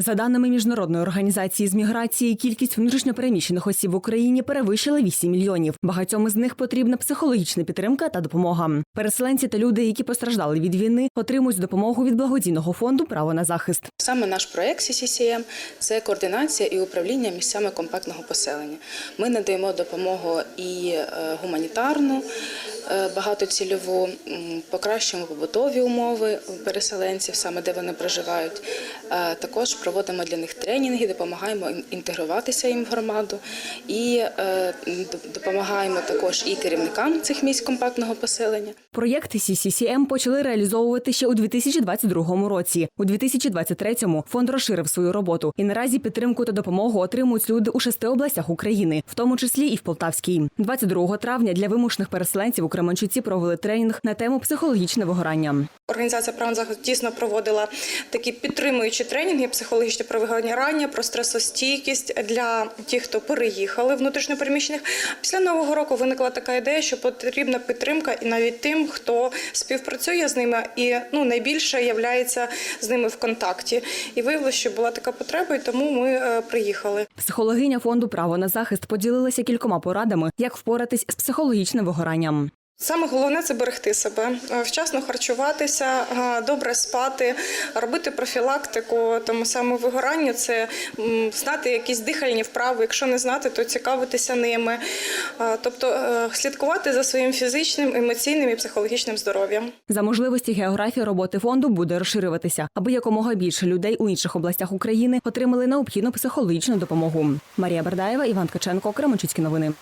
За даними міжнародної організації з міграції, кількість внутрішньопереміщених осіб в Україні перевищила 8 мільйонів. Багатьом із них потрібна психологічна підтримка та допомога. Переселенці та люди, які постраждали від війни, отримують допомогу від благодійного фонду Право на захист. Саме наш проект CCCM – це координація і управління місцями компактного поселення. Ми надаємо допомогу і е, гуманітарну, багатоцільову, м, покращуємо побутові умови переселенців, саме де вони проживають. Е, Також проводимо для них тренінги, допомагаємо інтегруватися їм в громаду і е, допомагаємо також і керівникам цих місць компактного поселення. Проєкт CCCM почали реалізовувати ще у 2022 році. У 2023-му фонд розширив свою роботу і наразі підтримку та допомогу отримують люди у шести областях України, в тому числі і в Полтавській. 22 травня для вимушених переселенців у Кременчуці провели тренінг на тему психологічне вигорання. Організація «Право захист» дійсно проводила такі підтримуючі тренінги, психологічне про вигорання, про стресостійкість для тих, хто переїхали внутрішньопереміщених. Після нового року виникла така ідея, що потрібна підтримка і навіть тим, хто співпрацює з ними і ну найбільше являється з ними в контакті. І виявилося, що була така потреба, і тому ми е, приїхали. Психологиня фонду Право на захист поділилася кількома порадами, як впоратись з психологічним вигоранням. Саме головне це берегти себе, е, вчасно харчуватися, е, добре спати, робити профілактику. Тому саме вигорання це знати якісь дихальні вправи. Якщо не знати, то цікавитися ними. Е, Тобто слідкувати за своїм фізичним, емоційним і психологічним здоров'ям. За можливості географія роботи фонду буде розширюватися, аби якомога більше людей у інших областях України отримали необхідну психологічну допомогу. Марія Бердаєва, Іван Ткаченко, Кременчуцькі новини.